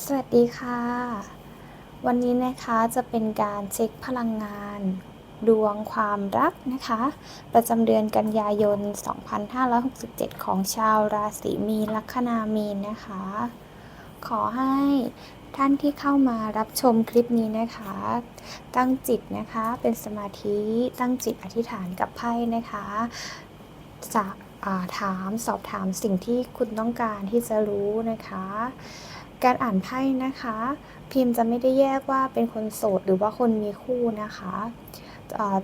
สวัสดีค่ะ วันนี้นะคะจะเป็นการเช็คพลังงาน ดวงความรักนะคะ ประจำเดือนกันยายน 2567 ของชาวราศีมีนลัคนามีนนะคะ ขอให้ท่านที่เข้ามารับชมคลิปนี้นะคะ ตั้งจิตนะคะเป็นสมาธิตั้งจิตอธิษฐานกับไพ่นะคะจะาถามสอบถามสิ่งที่คุณต้องการที่จะรู้นะคะ การอ่านไพ่นะคะ พิมพ์จะไม่ได้แยกว่าเป็นคนโสดหรือว่าคนมีคู่นะคะ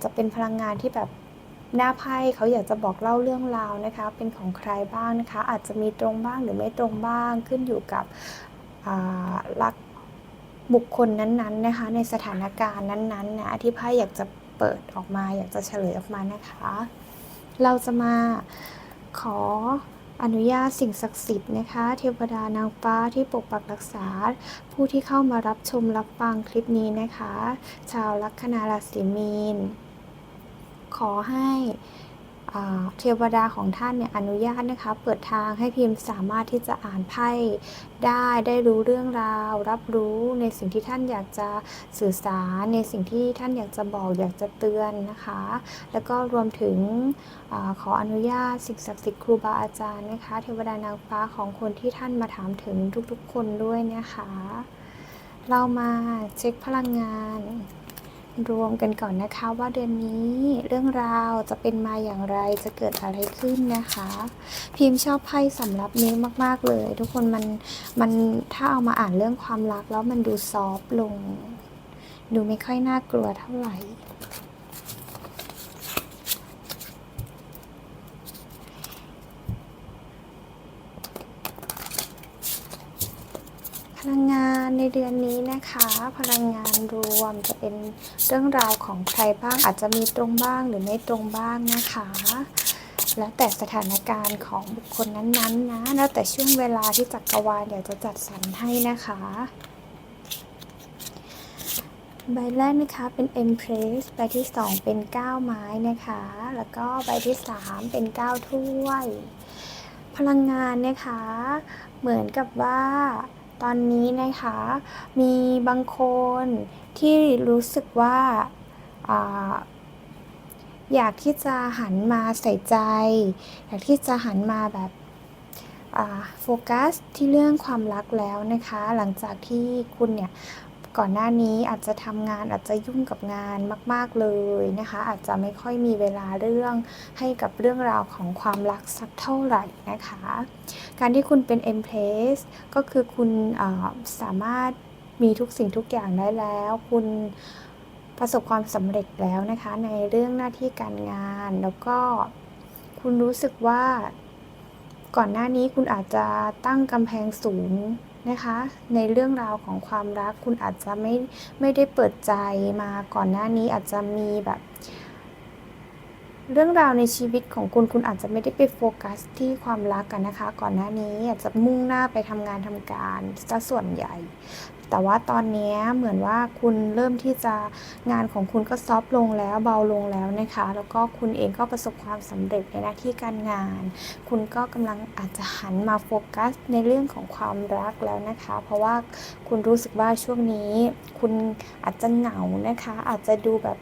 จะเป็นพลังงานที่แบบหน้าไพ่เขาอยากจะบอกเล่าเรื่องราวนะคะ เป็นของใครบ้างนะคะ อาจจะมีตรงบ้างหรือไม่ตรงบ้างขึ้นอยู่กับลักบุคคลนั้นๆนะคะ ในสถานการณ์นั้นๆนะที่ไพ่อยากจะเปิดออกมา อยากจะเฉลยออกมานะคะ เราจะมาขอ อนุญาตสิ่งศักดิ์สิทธิ์นะคะ เทวดานางฟ้าที่ปกปักรักษา ผู้ที่เข้ามารับชมรับฟังคลิปนี้นะคะ ชาวลัคนาราศีมีน ขอให้ เทวดาของท่านเนี่ยอนุญาตนะคะเปิดทางให้พิมพ์สามารถที่จะอ่านไพ่ได้ได้รู้เรื่องราว รับรู้ในสิ่งที่ท่านอยากจะสื่อสารในสิ่งที่ท่านอยากจะบอกอยากจะเตือนนะคะ แล้วก็รวมถึงอขออนุญาตสิ่งศักดิ์สิทธิ์ครูบาอาจารย์นะคะเทวดานางฟ้าของคนที่ท่านมาถามถึงทุกๆคนด้วยนะคะ เรามาเช็คพลังงาน รวมกันก่อนนะคะว่าเดือนนี้เรื่องราวจะเป็นมาอย่างไรจะเกิดอะไรขึ้นนะคะ พิมพ์ชอบไพ่สำหรับนี้มาก ๆ เลย ทุกคนมันมันถ้าเอามาอ่านเรื่องความรักแล้วมันดูซอฟต์ลง ดูไม่ค่อยน่ากลัวเท่าไหร่ ลังงานในเดือนนี้นะคะ พลังงานรวมจะเป็นเรื่องราวของใครบ้างอาจจะมีตรงบ้างหรือไม่ตรงบ้างนะคะ แล้วแต่สถานการณ์ของบุคคลนั้นๆนะแล้วแต่ช่วงเวลาที่จักรวาลอยากจะจัดสรรให้นะคะใบแรกนะคะเป็น Empress ใบที่ 2 เป็น 9 ไม้นะคะ แล้วก็ใบที่ 3 เป็น 9 ถ้วย พลังงานนะคะ เหมือนกับว่า ตอนนี้นะคะ มีบางคนที่รู้สึกว่าอาอยากที่จะหันมาใส่ใจ อยากที่จะหันมาแบบโฟกัสที่เรื่องความรักแล้วนะคะ หลังจากที่คุณเนี่ย ก่อนหน้านี้อาจจะทำงานอาจจะยุ่งกับงานมาก ๆเลยนะคะ อาจจะไม่ค่อยมีเวลาเรื่องให้กับเรื่องราวของความรักสักเท่าไหร่นะคะ การที่คุณเป็น M p l a c e ก็คือคุณสามารถมีทุกสิ่งทุกอย่างได้แล้ว คุณประสบความสำเร็จแล้วนะคะ ในเรื่องหน้าที่การงานแล้วก็คุณรู้สึกว่าก่อนหน้านี้คุณอาจจะตั้งกำแพงสูง นะคะ ในเรื่องราวของความรักคุณอาจจะไม่ไม่ได้เปิดใจมาก่อนหน้านี้อาจจะมีแบบ เรื่องราวในชีวิตของคุณคุณอาจจะไม่ได้ไปโฟกัสที่ความรักกันนะคะ ก่อนหน้านี้อาจจะมุ่งหน้าไปทำงานทำการซะส่วนใหญ่ แต่ว่าตอนนี้เหมือนว่าคุณเริ่มที่จะงานของคุณก็ซอฟต์ลงแล้วเบาลงแล้วนะคะ แล้วก็คุณเองก็ประสบความสำเร็จในหน้าที่การงาน คุณก็กำลังอาจจะหันมาโฟกัสในเรื่องของความรักแล้วนะคะ เพราะว่าคุณรู้สึกว่าช่วงนี้คุณอาจจะเหงานะคะ อาจจะดูแบบ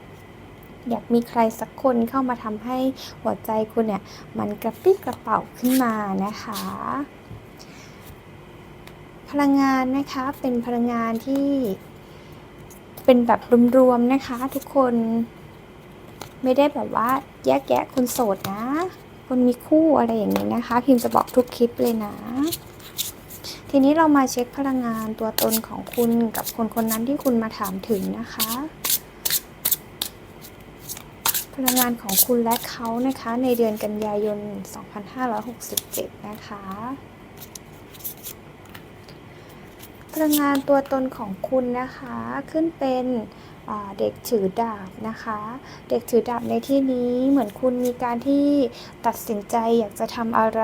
อยากมีใครสักคนเข้ามาทำให้หัวใจคุณเนี่ย มันกระปี้กระเป๋าขึ้นมานะคะ พลังงานนะคะเป็นพลังงานที่เป็นแบบรวมๆนะคะ ทุกคนไม่ได้แบบว่าแยกแยะคนโสดนะ คนมีคู่อะไรอย่างนี้นะคะ พิมจะบอกทุกคลิปเลยนะ ทีนี้เรามาเช็คพลังงานตัวตนของคุณกับคนคนนั้นที่คุณมาถามถึงนะคะ พลังงานของคุณและเขานะคะ ในเดือนกันยายน 2567 นะคะ พลังงานตัวตนของคุณนะคะขึ้นเป็นเด็กถือดาบนะคะ เด็กถือดาบในที่นี้เหมือนคุณมีการที่ตัดสินใจอยากจะทำอะไร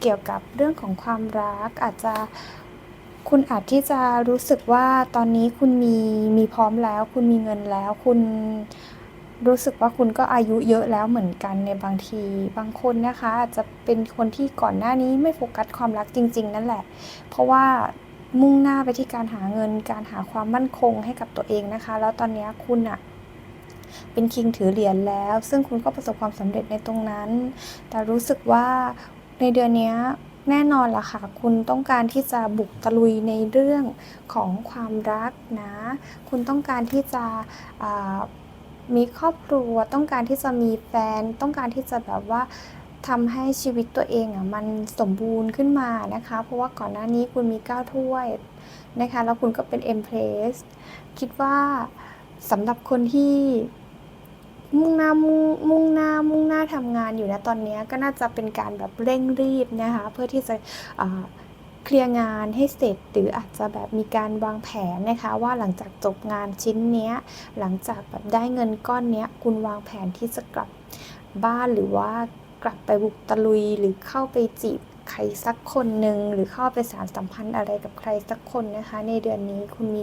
เกี่ยวกับเรื่องของความรักอาจจะคุณอาจที่จะรู้สึกว่าตอนนี้คุณมีมีพร้อมแล้ว คุณมีเงินแล้วคุณ รู้สึกว่าคุณก็อายุเยอะแล้วเหมือนกันในบางทีบางคนนะคะอาจจะเป็นคนที่ก่อนหน้านี้ไม่โฟกัสความรักจริง ๆ นั่นแหละ เพราะว่ามุ่งหน้าไปที่การหาเงิน การหาความมั่นคงให้กับตัวเองนะคะ แล้วตอนนี้คุณอะเป็นคิงถือเหรียญแล้ว ซึ่งคุณก็ประสบความสำเร็จในตรงนั้น แต่รู้สึกว่าในเดือนนี้แน่นอนล่ะค่ะ คุณต้องการที่จะบุกตะลุยในเรื่องของความรักนะ คุณต้องการที่จะ มีครอบครัวต้องการที่จะมีแฟน ต้องการที่จะแบบว่าทำให้ชีวิตตัวเองอะมันสมบูรณ์ขึ้นมานะคะ เพราะว่าก่อนหน้านี้คุณมี9ถ้วยนะคะ แล้วคุณก็เป็น e m p r e s s คิดว่าสำหรับคนที่มุ่งหน้ามุ่งมุ่งหน้ามุ่งหน้าทำงานอยู่นะตอนนี้ก็น่าจะเป็นการแบบเร่งรีบนะคะ เพื่อที่จะ เคลียร์งานให้เสร็จ หรืออาจจะแบบมีการวางแผนนะคะ ว่าหลังจากจบงานชิ้นนี้หลังจากแบบได้เงินก้อนนี้คุณวางแผนที่จะกลับบ้านหรือว่ากลับไปบุกตะลุยหรือเข้าไปจีบ ใครสักคนหนึ่งหรือเข้าไปสารสัมพันธ์อะไรกับใครสักคนนะคะ ในเดือนนี้คุณมี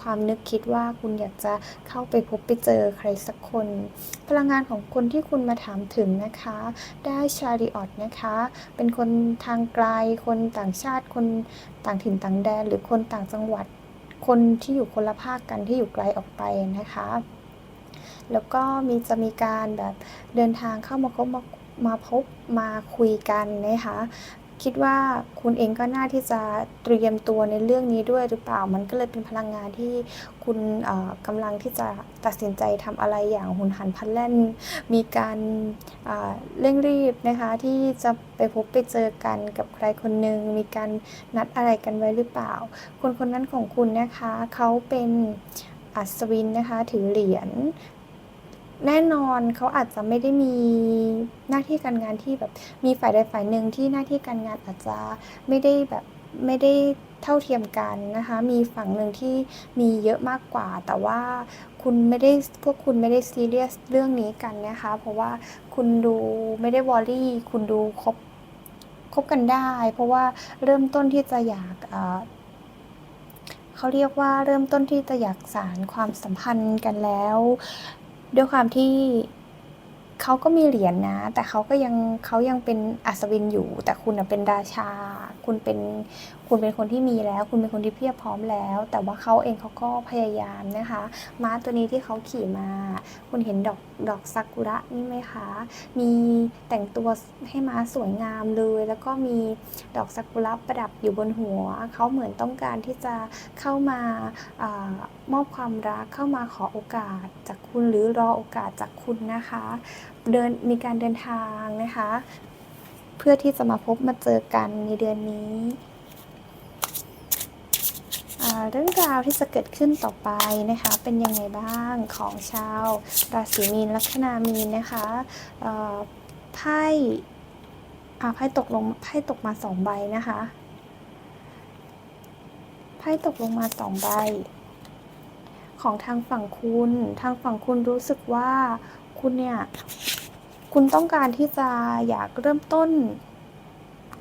ความนึกคิดว่าคุณอยากจะเข้าไปพบไปเจอใครสักคน พลังงานของคนที่คุณมาถามถึงนะคะ ได้ชาริออตนะคะ เป็นคนทางไกล คนต่างชาติ คนต่างถิ่นต่างแดน หรือคนต่างจังหวัด คนที่อยู่คนละภาคกันที่อยู่ไกลออกไปนะคะแล้วก็มีจะมีการแบบเดินทางเข้ามาพบมามาพบมาคุยกันนะคะ คิดว่าคุณเองก็น่าที่จะเตรียมตัวในเรื่องนี้ด้วยหรือเปล่า มันก็เลยเป็นพลังงานที่คุณกำลังที่จะตัดสินใจทำอะไรอย่างหุนหันพลันแล่น มีการเร่งรีบนะคะที่จะไปพบไปเจอกันกับใครคนหนึ่งมีการนัดอะไรกันไว้หรือเปล่า คนคนนั้นของคุณนะคะเขาเป็นอัศวินนะคะถือเหรียญ แน่นอนเขาอาจจะไม่ได้มีหน้าที่การงานที่แบบมีฝ่ายใดฝ่ายหนึ่งที่หน้าที่การงานอาจจะไม่ได้แบบไม่ได้เท่าเทียมกันนะคะ มีฝั่งหนึ่งที่มีเยอะมากกว่า แต่ว่าคุณไม่ได้พวกคุณไม่ได้ซีเรียสเรื่องนี้กันนะคะ เพราะว่าคุณดูไม่ได้วอรี่ คุณดูคบคบกันได้ เพราะว่าเริ่มต้นที่จะอยากเขาเรียกว่าเริ่มต้นที่จะอยากสารความสัมพันธ์กันแล้ว ด้วยความที่เขาก็มีเหรียญนะ แต่เขาก็ยังเขายังเป็นอัศวินอยู่ แต่คุณเป็นราชา คุณเป็น คุณเป็นคนที่มีแล้ว คุณเป็นคนที่เพียบพร้อมแล้ว แต่ว่าเขาเองเขาก็พยายามนะคะ ม้าตัวนี้ที่เขาขี่มา คุณเห็นดอกดอกซากุระนี่ไหมคะ มีแต่งตัวให้ม้าสวยงามเลย แล้วก็มีดอกซากุระประดับอยู่บนหัว เขาเหมือนต้องการที่จะเข้ามามอบความรักเข้ามาขอโอกาสจากคุณหรือรอโอกาสจากคุณนะคะ เดินมีการเดินทางนะคะ เพื่อที่จะมาพบมาเจอกันในเดือนนี้ เรื่องราวที่จะเกิดขึ้นต่อไปนะคะ เป็นยังไงบ้างของชาวราศีมีนลัคนามีนนะคะไพ่ไพ่ตกลงไพ่ตกมาสองใบนะคะไพ่ตกลงมาสองใบ ของทางฝั่งคุณ ทางฝั่งคุณรู้สึกว่าคุณเนี่ย คุณต้องการที่จะอยากเริ่มต้น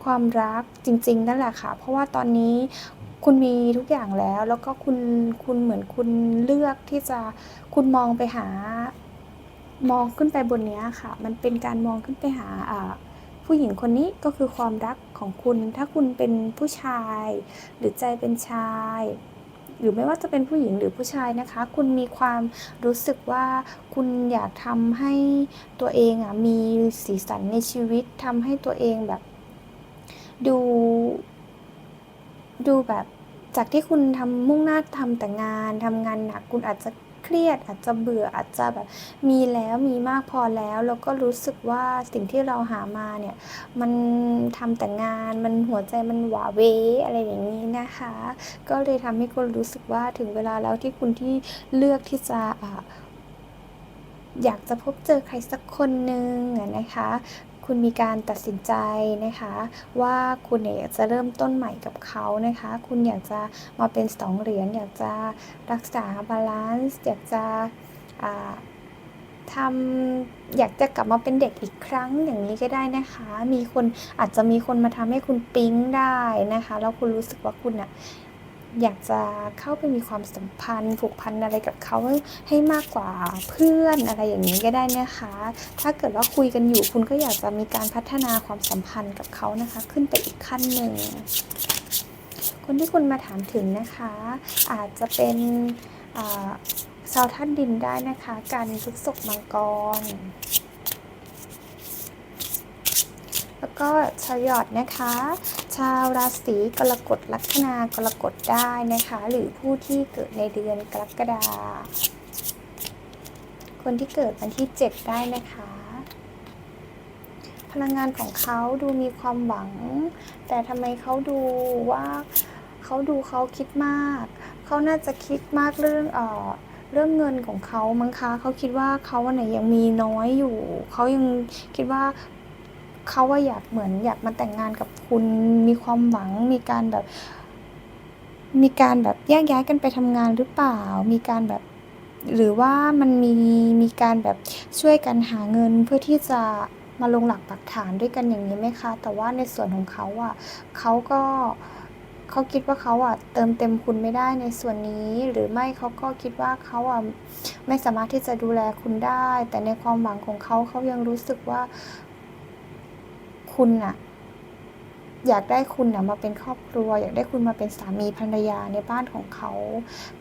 ความรักจริง ๆ นั่นแหละค่ะ เพราะว่าตอนนี้ คุณมีทุกอย่างแล้ว แล้วก็คุณคุณเหมือนคุณเลือกที่จะคุณมองไปหามองขึ้นไปบนนี้ค่ะ มันเป็นการมองขึ้นไปหาผู้หญิงคนนี้ก็คือความรักของคุณ ถ้าคุณเป็นผู้ชาย หรือใจเป็นชาย หรือไม่ว่าจะเป็นผู้หญิงหรือผู้ชายนะคะ คุณมีความรู้สึกว่าคุณอยากทำให้ตัวเองอะมีสีสันในชีวิตทำให้ตัวเองแบบ ดู ดูแบบ จากที่คุณทำมุ่งหน้าทำแต่งานทำงานหนักคุณอาจจะเครียดอาจจะเบื่ออาจจะแบบมีแล้วมีมากพอแล้ว แล้วก็รู้สึกว่าสิ่งที่เราหามาเนี่ย มันทำแต่งานมันหัวใจมันหวาเวอะไรอย่างนี้นะคะ ก็เลยทำให้คุณรู้สึกว่าถึงเวลาแล้วที่คุณที่เลือกที่จะอยากจะพบเจอใครสักคนหนึ่งนะคะ คุณมีการตัดสินใจนะคะ ว่าคุณอยากจะเริ่มต้นใหม่กับเขานะคะ คุณอยากจะมาเป็นสองเหรียญอยากจะรักษาบาลานซ์อยากจะทำอยากจะกลับมาเป็นเด็กอีกครั้งอย่างนี้ก็ได้นะคะ มีคนอาจจะมีคนมาทำให้คุณปิ๊งได้นะคะ แล้วคุณรู้สึกว่าคุณอะ อยากจะเข้าไปมีความสัมพันธ์ ผูกพันอะไรกับเขาให้มากกว่าเพื่อนอะไรอย่างนี้ก็ได้นะคะ ถ้าเกิดว่าคุยกันอยู่คุณก็อยากจะมีการพัฒนาความสัมพันธ์กับเขานะคะ ขึ้นไปอีกขั้นหนึ่งคนที่คุณมาถามถึงนะคะ อาจจะเป็นชาวท่านดินได้นะคะ การพฤกษกมังกร แล้วก็ชาวยอดนะคะ ชาวราศีกรกฎลัคนากรกฎได้นะคะ หรือผู้ที่เกิดในเดือนกรกฎาคนที่เกิดวันที่ 7 ได้นะคะ พลังงานของเขาดูมีความหวัง แต่ทำไมเขาดูว่าเขาดูเขาคิดมาก เขาน่าจะคิดมากเรื่องเอ่อเรื่องเงินของเขามั้งคะ เขาคิดว่าเขาอันไหนยังมีน้อยอยู่ เขายังคิดว่า เขาว่าอยากเหมือนอยากมาแต่งงานกับคุณ มีความหวัง มีการแบบ มีการแบบแยกย้ายกันไปทำงานหรือเปล่า มีการแบบ หรือว่ามันมีมีการแบบช่วยกันหาเงินเพื่อที่จะมาลงหลักปักฐานด้วยกันอย่างนี้ไหมคะ แต่ว่าในส่วนของเขาอะเขาก็เขาคิดว่าเขาอะเติมเต็มคุณไม่ได้ในส่วนนี้ หรือไม่เขาก็คิดว่าเขาอะไม่สามารถที่จะดูแลคุณได้ แต่ในความหวังของเขาเขายังรู้สึกว่า คุณน่ะ อยากได้คุณน่ะมาเป็นครอบครัว อยากได้คุณมาเป็นสามีภรรยาในบ้านของเขา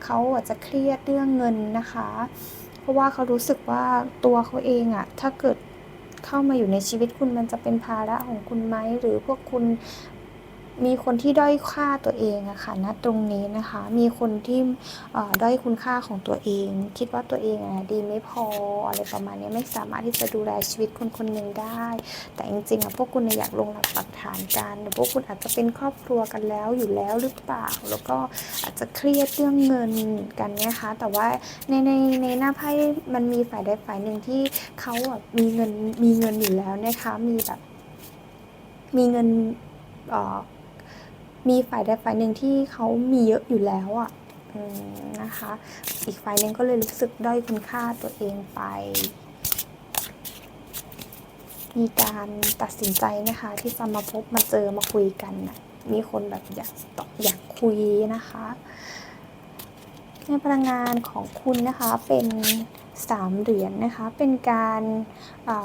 เขาอาจจะเครียดเรื่องเงินนะคะ เพราะว่าเขารู้สึกว่าตัวเขาเองอะถ้าเกิดเข้ามาอยู่ในชีวิตคุณมันจะเป็นภาระของคุณไหมหรือพวกคุณ มีคนที่ด้อยค่าตัวเองอะค่ะณตรงนี้นะคะ มีคนที่ด้อยคุณค่าของตัวเอง คิดว่าตัวเองอะดีไม่พออะไรประมาณนี้ไม่สามารถที่จะดูแลชีวิตคนคนหนึ่งได้ แต่จริงๆอะพวกคุณอยากลงหลักปักฐานกันหรือพวกคุณอาจจะเป็นครอบครัวกันแล้วอยู่แล้วหรือเปล่า แล้วก็อาจจะเครียดเรื่องเงินกันนะคะ แต่ว่าในในในหน้าไพ่มันมีฝ่ายใดฝ่ายหนึ่งที่เขาอะมีเงินมีเงินอยู่แล้วนะคะ มีแบบมีเงินเออ มีฝ่ายใดฝ่ายหนึ่งที่เขามีเยอะอยู่แล้วอะนะคะ อีกฝ่ายหนึ่งก็เลยรู้สึกด้อยคุณค่าตัวเองไป มีการตัดสินใจนะคะ ที่จะมาพบมาเจอมาคุยกันนะมีคนแบบอยากตอบอยากคุยนะคะ ในพลังงานของคุณนะคะเป็นสามเหรียญนนะคะ เป็นการ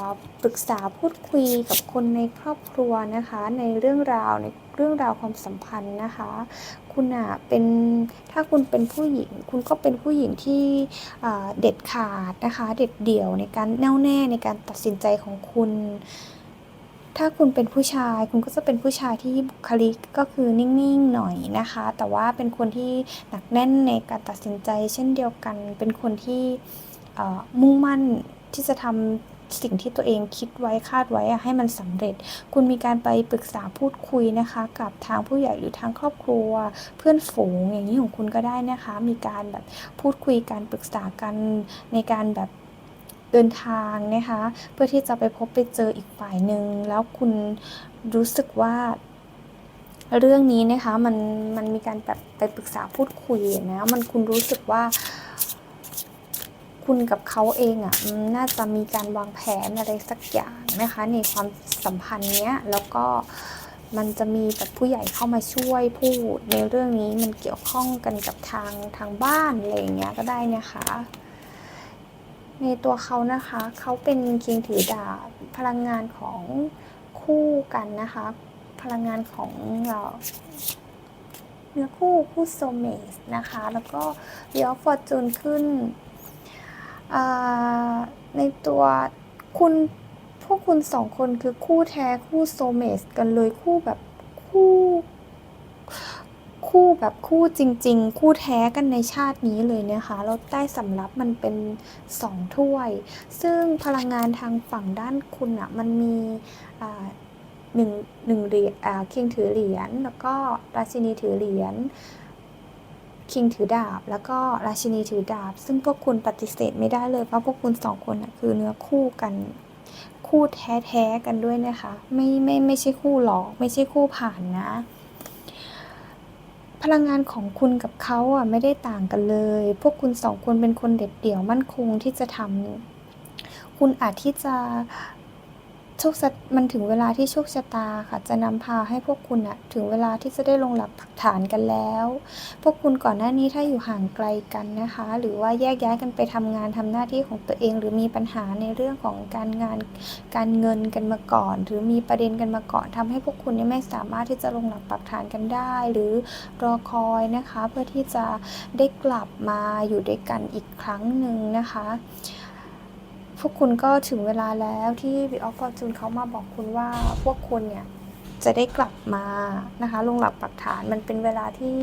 าปรึกษาพูดคุยกับคนในครอบครัวนะคะ ในเรื่องราวใน รื่องราวความสัมพันธ์นะคะ คุณอะเป็นถ้าคุณเป็นผู้หญิง คุณก็เป็นผู้หญิงที่เด็ดขาดนะคะ เด็ดเดี่ยวในการแน่วแน่ในการตัดสินใจของคุณ ถ้าคุณเป็นผู้ชาย คุณก็จะเป็นผู้ชายที่บุคลิกก็คือนิ่งๆหน่อยนะคะ แต่ว่าเป็นคนที่หนักแน่นในการตัดสินใจ เช่นเดียวกัน เป็นคนที่มุ่งมั่นที่จะทำ สิ่งที่ตัวเองคิดไว้คาดไว้ให้มันสำเร็จ คุณมีการไปปรึกษาพูดคุยนะคะ กับทางผู้ใหญ่หรือทางครอบครัว เพื่อนฝูงอย่างนี้ของคุณก็ได้นะคะ มีการแบบพูดคุยการปรึกษากันในการแบบเดินทางนะคะ เพื่อที่จะไปพบไปเจออีกฝ่ายหนึ่งแล้วคุณรู้สึกว่าเรื่องนี้นะคะมันมันมีการแบบไปปรึกษาพูดคุยนะมันคุณรู้สึกว่า คุณกับเขาเองอะ่ะน่าจะมีการวางแผนอะไรสักอย่างนะคะในความสัมพันธ์เนี้ยแล้วก็มันจะมีแบบผู้ใหญ่เข้ามาช่วยพูดในเรื่องนี้มันเกี่ยวข้องกันกับทางทางบ้านอะไรอย่างเงี้ยก็ได้นะคะ ในตัวเขานะคะเขาเป็นคิงถือดาบพลังงานของคู่กันนะคะ พลังงานของเอ่อเนื้อคู่คู่โซเมสนะคะ แล้วก็เดี๋ยวฟอร์จูนขึ้น ในตัวคุณพวกคุณสองคนคือคู่แท้คู่โซเมสกันเลยคู่แบบคู่คู่แบบคู่จริง ๆ คู่แท้กันในชาตินี้เลยนะคะแล้วใต้สำรับมันเป็นสองถ้วย ซึ่งพลังงานทางฝั่งด้านคุณอะมันมีหนึ่งหนึ่งเหรียญอ่าคิงถือเหรียญแล้วก็ราชินีถือเหรียญ คิงถือดาบ แล้วก็ราชินีถือดาบ ซึ่งพวกคุณปฏิเสธไม่ได้เลยเพราะพวกคุณสองคนอะคือเนื้อคู่กันคู่แท้ๆกันด้วยนะคะ ไม่ไม่ไม่ใช่คู่หลอก ไม่ใช่คู่ผ่านนะ พลังงานของคุณกับเขาอะไม่ได้ต่างกันเลย พวกคุณสองคนเป็นคนเด็ดเดี่ยวมั่นคงที่จะทำคุณอาจที่จะ โชคชะมันถึงเวลาที่โชคชะตาค่ะ จะนำพาให้พวกคุณอะถึงเวลาที่จะได้ลงหลักปักฐานกันแล้ว พวกคุณก่อนหน้านี้ถ้าอยู่ห่างไกลกันนะคะ หรือว่าแยกย้ายกันไปทำงานทำหน้าที่ของตัวเอง หรือมีปัญหาในเรื่องของการงานการเงินกันมาก่อน หรือมีประเด็นกันมาก่อนทำให้พวกคุณเนี่ยไม่สามารถที่จะลงหลักปักฐานกันได้ หรือรอคอยนะคะ เพื่อที่จะได้กลับมาอยู่ด้วยกันอีกครั้งหนึ่งนะคะ พวกคุณก็ถึงเวลาแล้วที่ b ิ of Fortune เขามาบอกคุณว่าพวกคุณเนี่ย จะได้กลับมานะคะลงหลักปักฐานมันเป็นเวลาที่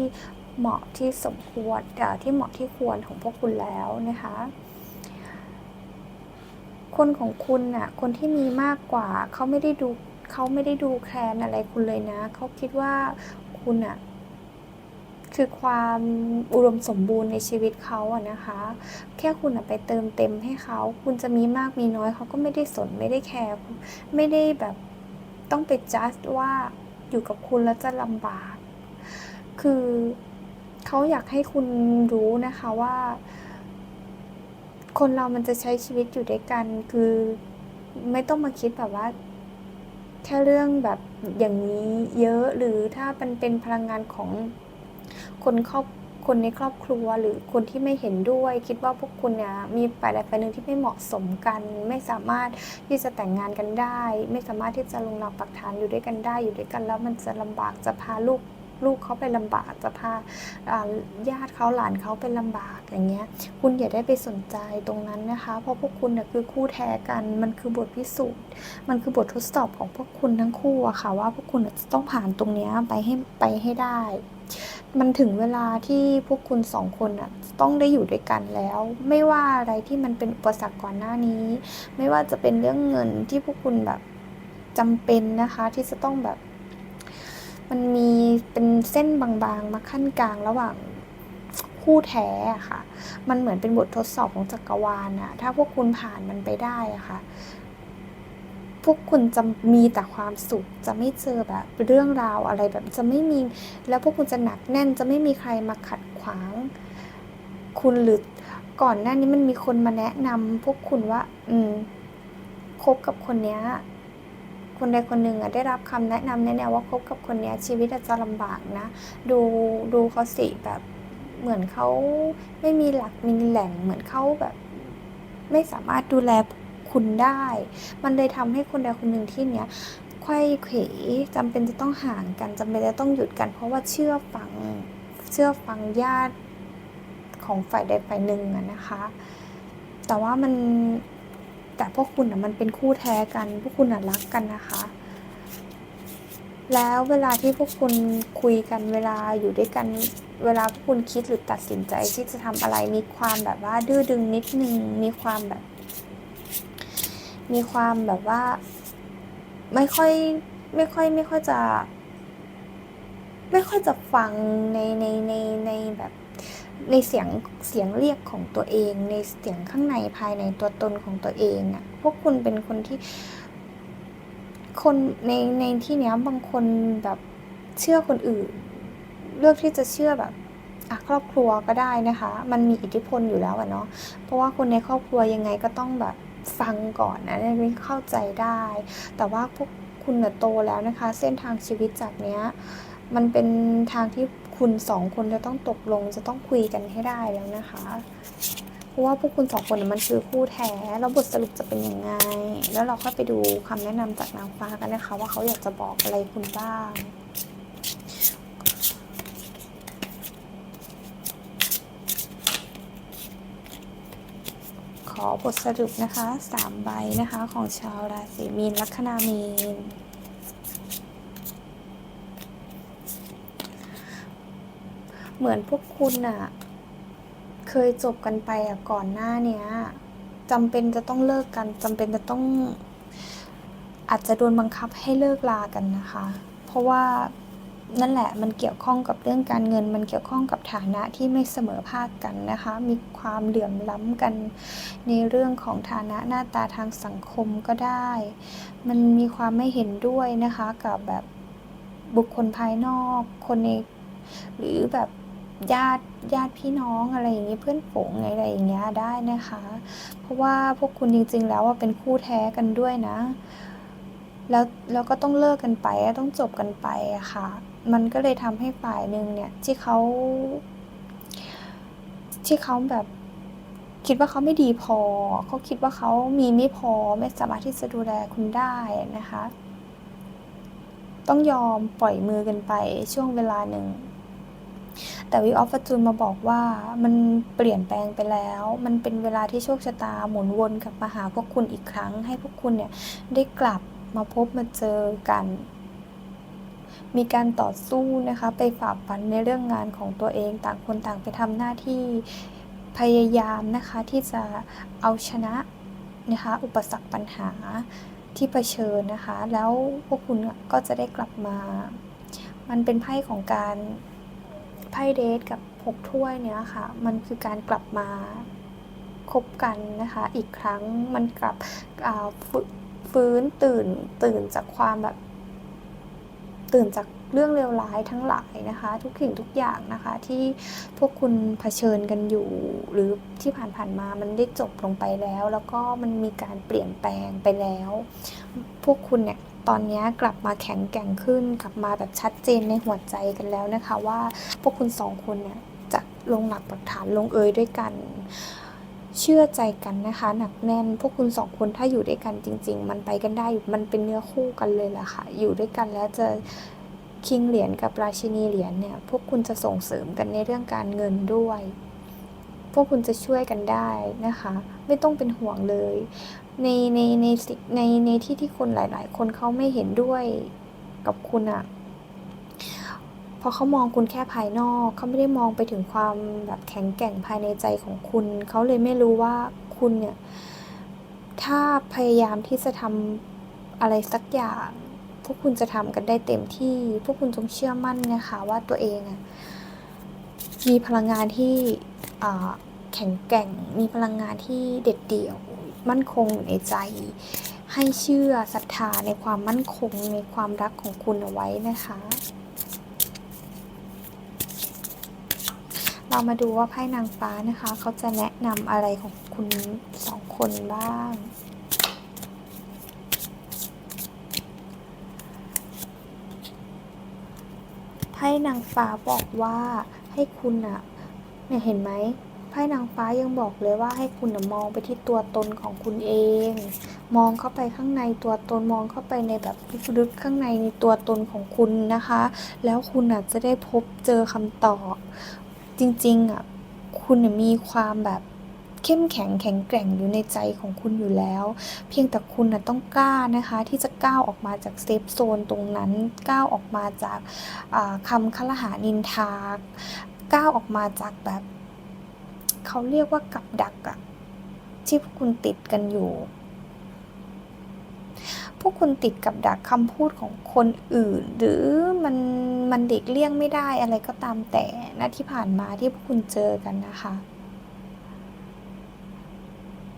เหมาะที่สมควรเอ่ที่เหมาะที่ควรของพวกคุณแล้วนะคะ คนของคุณน่ะคนที่มีมากกว่าเขาไม่ได้ดูเขาไม่ได้ดูแคลนอะไรคุณเลยนะเขาคิดว่าคุณน่ะ คือความอุดมสมบูรณ์ในชีวิตเขาอะนะคะ แค่คุณไปเติมเต็มให้เขา คุณจะมีมากมีน้อยเขาก็ไม่ได้สนไม่ได้แคร์ไม่ได้แบบต้องไปจัดว่าอยู่กับคุณแล้วจะลำบาก คือเขาอยากให้คุณรู้นะคะว่า คนเรามันจะใช้ชีวิตอยู่ด้วยกัน คือไม่ต้องมาคิดแบบว่าแค่เรื่องแบบอย่างนี้เยอะหรือถ้ามันเป็นพลังงานของ คนครอบคนในครอบครัวหรือคนที่ไม่เห็นด้วย คิดว่าพวกคุณเนี่ยมีฝ่ายใดฝ่ายหนึ่งที่ไม่เหมาะสมกัน ไม่สามารถที่จะแต่งงานกันได้ ไม่สามารถที่จะลงหลักปักฐานอยู่ด้วยกันได้อยู่ด้วยกัน แล้วมันจะลำบากจะพาลูกลูกเขาไปลำบากจะพาญาติเขาหลานเขาไปลำบากอย่างเงี้ย คุณอย่าได้ไปสนใจตรงนั้นนะคะ เพราะพวกคุณเนี่ยคือคู่แท้กัน มันคือบทพิสูจน์ มันคือบททดสอบของพวกคุณทั้งคู่อะค่ะว่าพวกคุณจะต้องผ่านตรงเนี้ยไปให้ไปให้ได้ มันถึงเวลาที่พวกคุณสองคนอะต้องได้อยู่ด้วยกันแล้ว ไม่ว่าอะไรที่มันเป็นอุปสรรคก่อนหน้านี้ ไม่ว่าจะเป็นเรื่องเงินที่พวกคุณแบบจำเป็นนะคะ ที่จะต้องแบบ มันมีเป็นเส้นบางๆ มาขั้นกลางระหว่างคู่แท้ค่ะ มันเหมือนเป็นบททดสอบของจักรวาลอะถ้าพวกคุณผ่านมันไปได้อะค่ะ วกคุณจะมีแต่ความสุข จะไม่เจอแบบเรื่องราวอะไรแบบจะไม่มี แล้วพวกคุณจะหนักแน่น จะไม่มีใครมาขัดขวาง คุณหรือก่อนหน้านี้มันมีคนมาแนะนำพวกคุณว่า อืมคบกับคนเนี้ยคนใดคนหนึ่งอะได้รับคำแนะนำแนะแนวว่าคบกับคนเนี้ยชีวิตอาจจะลำบากนะ ดูดูเขาสิแบบเหมือนเขาไม่มีหลักมีแหล่งเหมือนเขาแบบ ไม่สามารถดูแล คุณได้ มันเลยทำให้คนใดคนหนึ่งที่เนี้ยไข้เขวจำเป็นจะต้องห่างกันจำเป็นจะต้องหยุดกัน เพราะว่าเชื่อฟังเชื่อฟังญาติของฝ่ายใดฝ่ายหนึ่งอะนะคะ แต่ว่ามันแต่พวกคุณอะมันเป็นคู่แท้กัน พวกคุณอะรักกันนะคะ แล้วเวลาที่พวกคุณคุยกันเวลาอยู่ด้วยกัน เวลาพวกคุณคิดหรือตัดสินใจที่จะทำอะไรมีความแบบว่าดื้อดึงนิดนึง มีความแบบ มีความแบบว่า ไม่ค่อยไม่ค่อยไม่ค่อยจะ ไม่ค่อยจะฟังในในในในแบบในเสียงเสียงเรียกของตัวเอง ในเสียงข้างในภายในตัวตนของตัวเองอะพวกคุณเป็นคนที่ คนในในที่เนี้ยบางคนแบบเชื่อคนอื่น เลือกที่จะเชื่อแบบครอบครัวก็ได้นะคะ มันมีอิทธิพลอยู่แล้วอะเนาะเพราะว่าคนในครอบครัวยังไงก็ต้องแบบ ฟังก่อนนะนี่เข้าใจได้ แต่ว่าพวกคุณเน่ะโตแล้วนะคะ เส้นทางชีวิตจากเนี้ยมันเป็นทางที่คุณสองคนจะต้องตกลงจะต้องคุยกันให้ได้แล้วนะคะ เพราะว่าพวกคุณสองคนน่ะมันคือคู่แท้ แล้วบทสรุปจะเป็นยังไง แล้วเราค่อยไปดูคำแนะนำจากนางฟ้ากันนะคะ ว่าเขาอยากจะบอกอะไรคุณบ้าง อบทสรุปนะคะสามใบนะคะของชาวราศีมีนลัคนามีน เหมือนพวกคุณอะเคยจบกันไปอะก่อนหน้าเนี้ยจำเป็นจะต้องเลิกกันจำเป็นจะต้อง อาจจะโดนบังคับให้เลิกลากันนะคะ เพราะว่า นั่นแหละมันเกี่ยวข้องกับเรื่องการเงิน มันเกี่ยวข้องกับฐานะที่ไม่เสมอภาคกันนะคะ มีความเหลื่อมล้ำกันในเรื่องของฐานะหน้าตาทางสังคมก็ได้ มันมีความไม่เห็นด้วยนะคะกับแบบบุคคลภายนอกคนในหรือแบบญาติญาติพี่น้องอะไรอย่างนี้เพื่อนฝูงอะไรอย่างเงี้ยได้นะคะ เพราะว่าพวกคุณจริงๆ แล้วว่าเป็นคู่แท้กันด้วยนะ แล้วแล้วก็ต้องเลิกกันไปต้องจบกันไปอะค่ะ มันก็เลยทำให้ฝ่ายหนึ่งเนี่ยที่เขาที่เขาแบบคิดว่าเขาไม่ดีพอ เขาคิดว่าเขามีไม่พอไม่สามารถที่จะดูแลคุณได้นะคะ ต้องยอมปล่อยมือกันไปช่วงเวลาหนึ่ง แต่วิออฟฟจูนมาบอกว่ามันเปลี่ยนแปลงไปแล้ว มันเป็นเวลาที่โชคชะตาหมุนวนกลับมาหาพวกคุณอีกครั้ง ให้พวกคุณเนี่ยได้กลับมาพบมาเจอกัน มีการต่อสู้นะคะ ไปฝ่าฟันในเรื่องงานของตัวเองต่างคนต่างไปทำหน้าที่พยายามนะคะที่จะเอาชนะนะคะอุปสรรคปัญหาที่เผชิญนะคะ แล้วพวกคุณก็จะได้กลับมา มันเป็นไพ่ของการไพ่เดทกับหกถ้วยเนี่ยค่ะ มันคือการกลับมาคบกันนะคะ อีกครั้งมันกลับฟื้นตื่นตื่นจากความแบบ ตื่นจากเรื่องเลวร้ายทั้งหลายนะคะ ทุกสิ่งทุกอย่างนะคะที่พวกคุณเผชิญกันอยู่ หรือที่ผ่านๆมามันได้จบลงไปแล้ว แล้วก็มันมีการเปลี่ยนแปลงไปแล้ว พวกคุณเนี่ยตอนนี้กลับมาแข็งแกร่งขึ้น กลับมาแบบชัดเจนในหัวใจกันแล้วนะคะ ว่าพวกคุณสองคนเนี่ยจะลงหลักปักฐานลงเอยด้วยกัน เชื่อใจกันนะคะ หนักแน่น พวกคุณสองคนถ้าอยู่ด้วยกันจริง ๆ มันไปกันได้อยู่มันเป็นเนื้อคู่กันเลยแหละค่ะ อยู่ด้วยกันแล้วจะคิงเหรียญกับราชินีเหรียญเนี่ย พวกคุณจะส่งเสริมกันในเรื่องการเงินด้วย พวกคุณจะช่วยกันได้นะคะ ไม่ต้องเป็นห่วงเลย ในในในในในที่ที่คนหลาย ๆ คนเขาไม่เห็นด้วยกับคุณอะ เพราะเขามองคุณแค่ภายนอก เขาไม่ได้มองไปถึงความแบบแข็งแกร่งภายในใจของคุณ เขาเลยไม่รู้ว่าคุณเนี่ย ถ้าพยายามที่จะทำอะไรสักอย่าง พวกคุณจะทำกันได้เต็มที่ พวกคุณจงเชื่อมั่นนะคะว่าตัวเองอะมีพลังงานที่แข็งแกร่ง มีพลังงานที่เด็ดเดี่ยว มั่นคงอยู่ในใจ ให้เชื่อศรัทธาในความมั่นคงในความรักของคุณเอาไว้นะคะ เรามาดูว่าไพ่นางฟ้านะคะเขาจะแนะนำอะไรของคุณสองคนบ้าง ไพ่นางฟ้าบอกว่าให้คุณอะเนี่ยเห็นไหมไพ่นางฟ้ายังบอกเลยว่าให้คุณอะมองไปที่ตัวตนของคุณเอง มองเข้าไปข้างในตัวตนมองเข้าไปในแบบลึกๆข้างในในตัวตนของคุณนะคะ แล้วคุณอะจะได้พบเจอคำตอบ จริงๆอะคุณมีความแบบเข้มแข็งแข็งแกร่งอยู่ในใจของคุณอยู่แล้ว เพียงแต่คุณนะต้องกล้านะคะที่จะก้าวออกมาจากเซฟโซนตรงนั้นก้าวออกมาจากคำคลหานินทาก้าวออกมาจากแบบ เขาเรียกว่ากับดักอะที่พวกคุณติดกันอยู่ พวกคุณติดกับดักคำพูดของคนอื่น หรือมันมันเด็กเลี่ยงไม่ได้อะไรก็ตามแต่นะที่ผ่านมาที่พวกคุณเจอกันนะคะ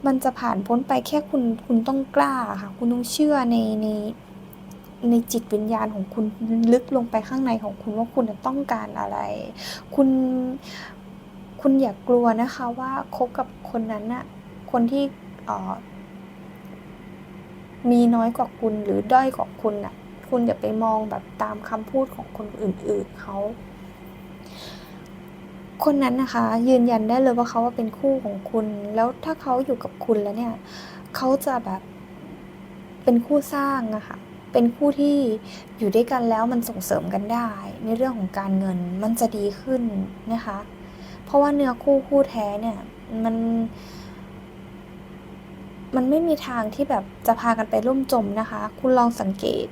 มันจะผ่านพ้นไปแค่คุณคุณต้องกล้าค่ะ คุณต้องเชื่อในในในจิตวิญญาณของคุณลึกลงไปข้างในของคุณว่าคุณต้องการอะไร คุณคุณอย่ากกลัวนะคะว่าคบกับคนนั้นน่ะคนที่เออ มีน้อยกว่าคุณหรือด้อยกว่าคุณน่ะ คุณอย่าไปมองแบบตามคำพูดของคนอื่นๆเขาคนนั้นนะคะ ยืนยันได้เลยว่าเขาว่าเป็นคู่ของคุณ แล้วถ้าเขาอยู่กับคุณแล้วเนี่ยเขาจะแบบเป็นคู่สร้างอะค่ะเป็นคู่ที่อยู่ด้วยกันแล้วมันส่งเสริมกันได้ ในเรื่องของการเงินมันจะดีขึ้นนะคะ เพราะว่าเนื้อคู่คู่แท้เนี่ย มัน มันไม่มีทางที่แบบจะพากันไปร่วมจมนะคะ คุณลองสังเกต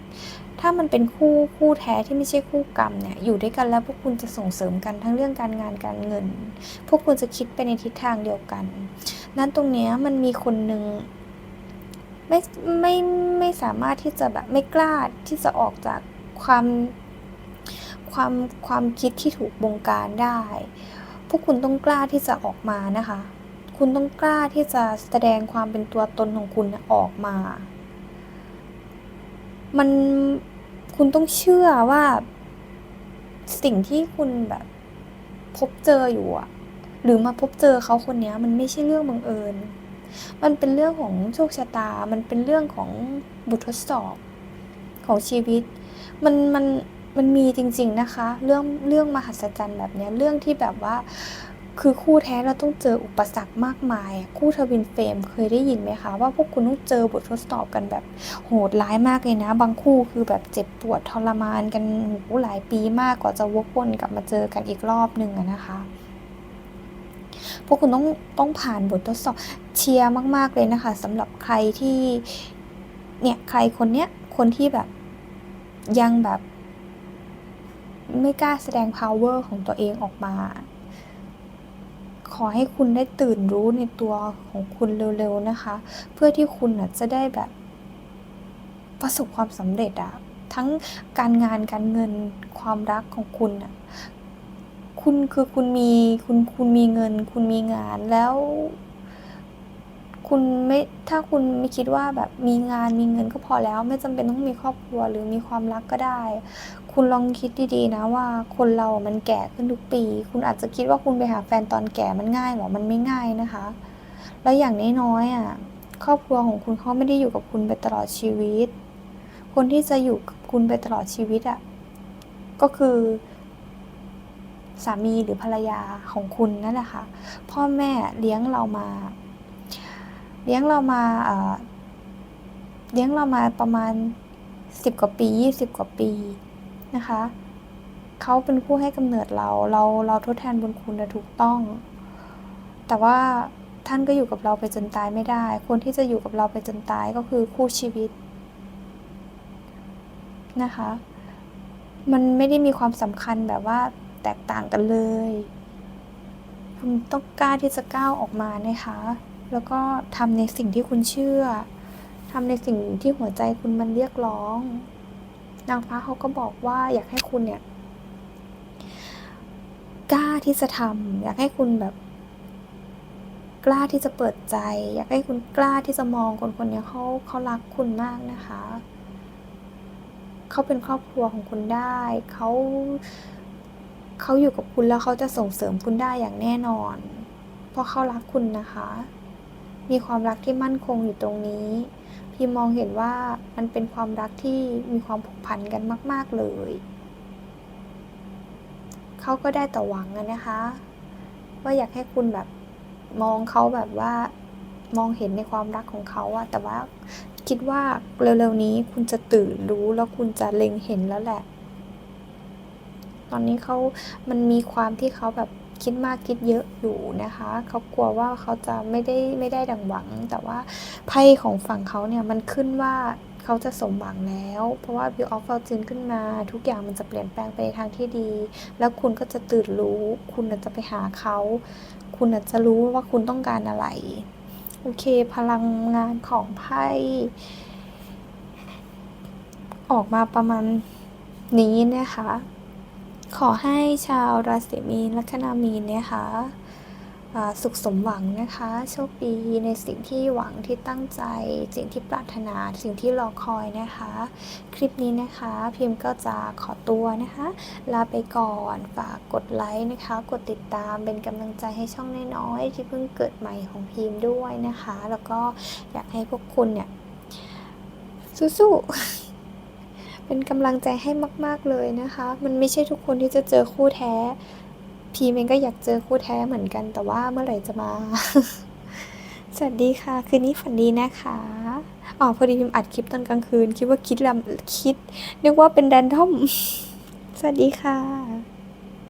ถ้ามันเป็นคู่คู่แท้ที่ไม่ใช่คู่กรรมเนี่ยอยู่ด้วยกันแล้วพวกคุณจะส่งเสริมกันทั้งเรื่องการงานการเงิน พวกคุณจะคิดไปในทิศทางเดียวกัน นั้นตรงเนี้ยมันมีคนหนึ่งไม่ไม่ไม่สามารถที่จะแบบไม่กล้าที่จะออกจากความความความคิดที่ถูกบงการได้ พวกคุณต้องกล้าที่จะออกมานะคะ คุณต้องกล้าที่จะแสดงความเป็นตัวตนของคุณออกมา มันคุณต้องเชื่อว่าสิ่งที่คุณแบบพบเจออยู่อะหรือมาพบเจอเขาคนนี้มันไม่ใช่เรื่องบังเอิญ มันเป็นเรื่องของโชคชะตา มันเป็นเรื่องของบททดสอบของชีวิต มันมันมันมีจริง ๆนะคะ เรื่องเรื่องมหัศจรรย์แบบนี้เรื่องที่แบบว่า คือคู่แท้เราต้องเจออุปสรรคมากมาย คู่ทวินเฟรมเคยได้ยินไหมคะ ว่าพวกคุณต้องเจอบททดสอบกันแบบโหดร้ายมากเลยนะ บางคู่คือแบบเจ็บปวดทรมานกันโหหลายปีมากกว่าจะวกวนกลับมาเจอกันอีกรอบหนึ่งนะคะพวกคุณต้องต้องผ่านบททดสอบเชียร์มาก ๆ เลยนะคะสำหรับใครที่เนี่ยใครคนเนี้ยคนที่แบบยังแบบ ไม่กล้าแสดง power ของตัวเองออกมา ขอให้คุณได้ตื่นรู้ในตัวของคุณเร็วๆนะคะ เพื่อที่คุณนะจะได้แบบประสบความสำเร็จอะทั้งการงานการเงินความรักของคุณอะคุณคือคุณมีคุณคุณมีเงิน คุณมีงานแล้ว คุณไม่ถ้าคุณไม่คิดว่าแบบมีงานมีเงินก็พอแล้ว ไม่จำเป็นต้องมีครอบครัวหรือมีความรักก็ได้ คุณลองคิดดีๆนะว่าคนเรา มันแก่ขึ้นทุกปี คุณอาจจะคิดว่าคุณไปหาแฟนตอนแก่มันง่ายหรอ มันไม่ง่ายนะคะ แล้วอย่างน้อยๆอะ ครอบครัวของคุณเขาไม่ได้อยู่กับคุณไปตลอดชีวิต คนที่จะอยู่กับคุณไปตลอดชีวิตอะ ก็คือ สามีหรือภรรยาของคุณนั่นแหละค่ะ พ่อแม่เลี้ยงเรามา เลี้ยงเรามาเอ่อเลี้ยงเรามาประมาณสิบกว่าปียี่สิบกว่าปี นะคะเขาเป็นผู้ให้กำเนิดเรา เราเราทดแทนบุญคุณนะถูกต้อง แต่ว่าท่านก็อยู่กับเราไปจนตายไม่ได้ คนที่จะอยู่กับเราไปจนตายก็คือคู่ชีวิตนะคะ มันไม่ได้มีความสำคัญแบบว่าแตกต่างกันเลย คุณต้องกล้าที่จะก้าวออกมานะคะ แล้วก็ทำในสิ่งที่คุณเชื่อทำในสิ่งที่หัวใจคุณมันเรียกร้อง นางฟ้าเขาก็บอกว่าอยากให้คุณเนี่ยกล้าที่จะทำอยากให้คุณแบบ กล้าที่จะเปิดใจ อยากให้คุณกล้าที่จะมองคนคนนี้เขาเขารักคุณมากนะคะเขาเป็นครอบครัวของคุณได้เขาเขาอยู่กับคุณแล้วเขาจะส่งเสริมคุณได้อย่างแน่นอน เพราะเขารักคุณนะคะ มีความรักที่มั่นคงอยู่ตรงนี้ พี่มองเห็นว่ามันเป็นความรักที่มีความผูกพันกันมาก ๆ เลย เขาก็ได้แต่หวังอะนะคะ ว่าอยากให้คุณแบบมองเขาแบบว่ามองเห็นในความรักของเขาอะแต่ว่าคิดว่าเร็วๆนี้คุณจะตื่นรู้แล้วคุณจะเล็งเห็นแล้วแหละ ตอนนี้เขามันมีความที่เขาแบบ คิดมากคิดเยอะอยู่นะคะ เขากลัวว่าเขาจะไม่ได้ไม่ได้ดังหวัง แต่ว่าไพ่ของฝั่งเขาเนี่ยมันขึ้นว่าเขาจะสมหวังแล้ว เพราะว่า View of Fortune ขึ้นมา ทุกอย่างมันจะเปลี่ยนแปลงไปในทางที่ดี แล้วคุณก็จะตื่นรู้ คุณอาจจะไปหาเขา คุณอาจจะรู้ว่าคุณต้องการอะไร โอเค พลังงานของไพ่ออกมาประมาณนี้นะคะ ขอให้ชาวราศีมีนลัคนามีนนะคะอ่าสุขสมหวังนะคะ โชคดีในสิ่งที่หวังที่ตั้งใจ สิ่งที่ปรารถนาสิ่งที่รอคอยนะคะ คลิปนี้นะคะ พิมพ์ก็จะขอตัวนะคะ ลาไปก่อนฝากกดไลค์นะคะ กดติดตามเป็นกำลังใจให้ช่องน้อยๆที่เพิ่งเกิดใหม่ของพิมพ์ด้วยนะคะ แล้วก็อยากให้พวกคุณเนี่ยสู้ๆ เป็นกำลังใจให้มาก ๆเลยนะคะ มันไม่ใช่ทุกคนที่จะเจอคู่แท้ พีเองก็อยากเจอคู่แท้เหมือนกัน แต่ว่าเมื่อไหร่จะมา สวัสดีค่ะ คืนนี้ฝันดีนะคะอ๋อพอดีพิมอัดคลิปตอนกลางคืน คิดว่าคิดลำคิดนึกว่าเป็นแรนทอม สวัสดีค่ะ